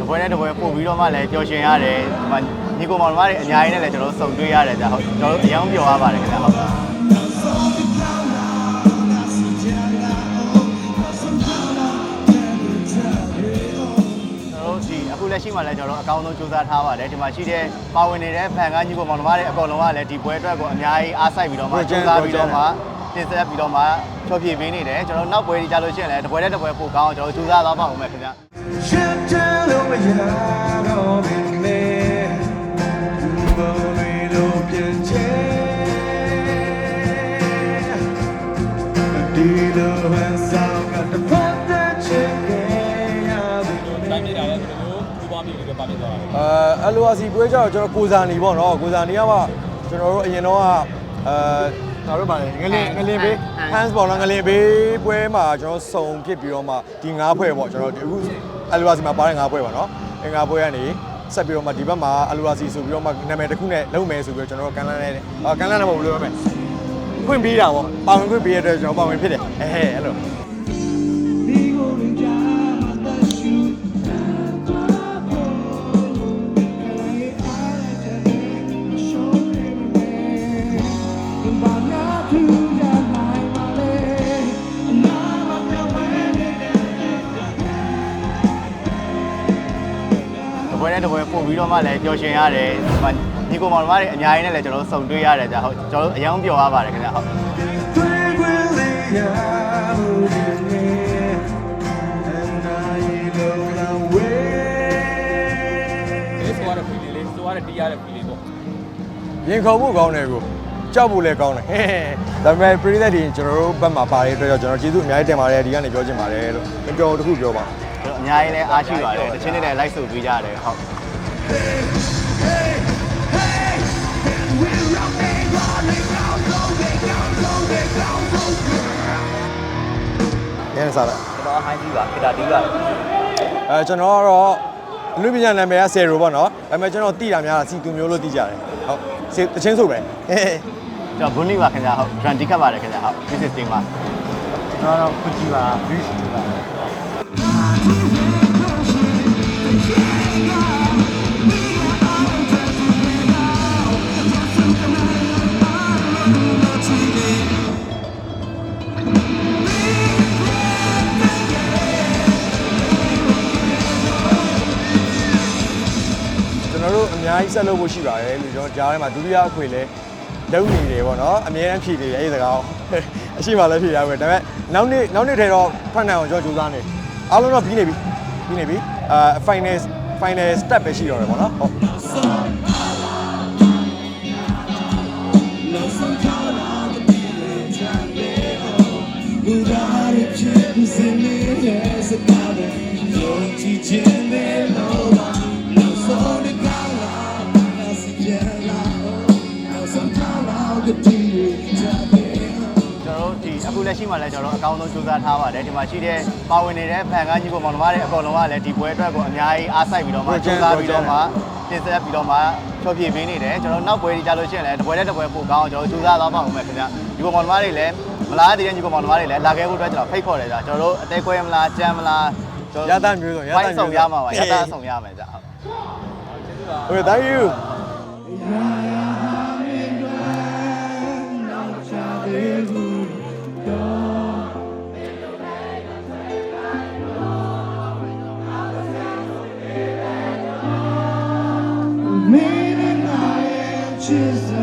တပွဲနဲ့တပွဲပို့ပြီးတော့မှလည်းပျော်ရွှင်ရတယ်ဒီမှာညီကိုမောင်နှမတွေအများကြီးနဲ့လည်းကျွန်တော်တို့စုံတွေ့ရတယ်ကြာဟုတ်ကျွန်တော်တို့အရင်ပျော်ရပါတယ်ခင်ဗျာဟုတ်ကျွန်တော်တို့ ရှိမှလည်းကျွန်တော်တို့အကောင်းဆုံးစူးစမ်းထားပါတယ်ဒီမှာရှိတဲ့ပါဝင်နေတဲ့ဖန်ကားညီကိုမောင်နှမတွေအကုန်လုံးကလည်းဒီပွဲအတွက်ကိုအများကြီးအားစိုက်ပြီးတော့မှစူးစမ်းပြီးတော့မှတင်ဆက်ပြီးတော့မှချောပြပေးနေတယ်ကျွန်တော်တို့နောက်ပွဲကြီးကြလို့ရှိရင်လည်းတပွဲနဲ့တပွဲပို့ကောင်းအောင်ကျွန်တော်တို့စူးစမ်းသွားပါဦးမယ်ခင်ဗျာ Shut down over your of in there You only don't get Deal and sound အဲအလိုအစီပွဲကြတော့ကျွန်တော်ကိုဇာနီပေါ့နော်ကိုဇာနီကမှကျွန်တော်တို့အရင်တော့ကအဲငါတို့ဗာလေငလင်ငလင်ဘေး hands ပေါ့နော်ငလင်ဘေးပွဲမှာကျွန်တော်စုံဖြစ်ပြီးတော့မှဒီ၅ဖွဲပေါ့ကျွန်တော်ဒီအခုအလိုအစီမှာပါတဲ့၅ဖွဲပါနော်အဲ၅ဖွဲကနေဆက်ပြီးတော့မှဒီဘက်မှာအလိုအစီဆိုပြီးတော့မှနာမည်တစ်ခုနဲ့လုပ်မယ်ဆိုပြီးတော့ကျွန်တော်တို့ကန်လန်းနဲ့အာကန်လန်းနဲ့မဟုတ်ဘူးလို့ပြောမယ်ခွင့်ပေးတာပေါ့ပါဝင်ခွင့်ပေးရတဲ့ကျွန်တော်ပါဝင်ဖြစ်တယ်အဲဟဲ့အဲ့လို တပွဲနဲ့တပွဲပို့ပြီးတော့မှလည်းပျော်ရွှင်ရတယ်။ဒီမှာညီကိုမောင်နှမတွေအများကြီးနဲ့လည်းကျွန်တော်တို့စုံတွေ့ရတယ်ကြာဟုတ်ကျွန်တော်တို့အရင်ပျော်ရပါတယ်ခင်ဗျာဟုတ်ဒီဆိုရတဲ့ဖီလီလေးဆိုရတဲ့တီးရတဲ့ဖီလီပေါ့ရင်ခုန်ဖို့ကောင်းတယ်ကို ကြောက်ဖို့လည်းကောင်းတယ်ဟဲ့ဒါပေမဲ့ပရိသတ်တွေကျွန်တော်တို့ဘက်မှာပါတဲ့အတွက်ကြောင့်ကျွန်တော်ကျေးဇူးအများကြီးတင်ပါတယ်ဒီကနေပြောချင်ပါတယ်လို့မပြောတခုပြောပါကျွန်တော်အများကြီးလည်းအားရှိပါတယ်။တချင်းနဲ့လည်းလိုက်ဆိုပြီးကြရတယ်ဟုတ်ရန်စားလိုက်ကျွန်တော်ဟိုင်းကြီးပါဂီတာတီးပါအဲကျွန်တော်ကတော့အလူပညာနာမည်ကဆယ်ရိုပေါ့နော်ဒါပေမဲ့ကျွန်တော်တိတာများတာစီတူမျိုးလို့တိကြတယ်ဟုတ်စေတချင်းဆိုပဲဟဲ့ ကျွန်တော်ဂွန်နီပါခင်ဗျာဟုတ်ဒရန်တီကပ်ပါတယ်ခင်ဗျာဟုတ် this is team ပါကျွန်တော်တော့ခုကြည့်ပါဘီးပါကျွန်တော်တို့အများကြီးဆက်လုပ်ဖို့ရှိပါတယ်လို့ကျွန်တော်ကြားထဲမှာဒုတိယအခွေလဲ လုံးနေတယ်ပေါ့နော်အများအားဖြည့်နေတယ်အဲ့ဒီစကားကိုအရှိမှလည်းဖြည့်ရမယ်ဒါပေမဲ့နောက်နေ့နောက်နေ့ထဲတော့ဖတ်နိုင်အောင်ကျွန်တော်ကြိုးစားနေအားလုံးတော့ပြီးနေပြီပြီးနေပြီအာ final final step ပဲရှိတော့တယ်ပေါ့နော်ဟုတ် ကျွန်တော်တို့ဒီအခုလက်ရှိမှလည်းကျွန်တော်တို့အကောင်းဆုံးစူးစမ်းထားပါတယ်ဒီမှာရှိတဲ့ပါဝင်နေတဲ့ဖန်ကားညီကိုမောင်နှမတွေအကုန်လုံးကလည်းဒီပွဲအတွက်ကိုအများကြီးအားစိုက်ပြီးတော့မှစူးစမ်းပြီးတော့မှတင်ဆက်ပြီးတော့မှချောပြပေးနေတယ်ကျွန်တော်နောက်ပွဲကြီးကြလို့ရှိရင်လည်းတပွဲနဲ့တပွဲပို့ကောင်းအောင်ကျွန်တော်စူးစမ်းသွားပါဦးမယ်ခင်ဗျညီကိုမောင်နှမတွေလည်းမလားတည်တဲ့ညီကိုမောင်နှမတွေလည်းလာခဲ့ဖို့အတွက်ကျွန်တော်ဖိတ်ခေါ်တယ်ကြာကျွန်တော်တို့အသေးကွဲမလားကြမ်းမလားရတမျိုးစုံရတဝိုမျိုးင်းစုံဆောင်ရမှာပါရတဆောင်ရမယ်ကြာဟုတ် Okay thank you Jesus.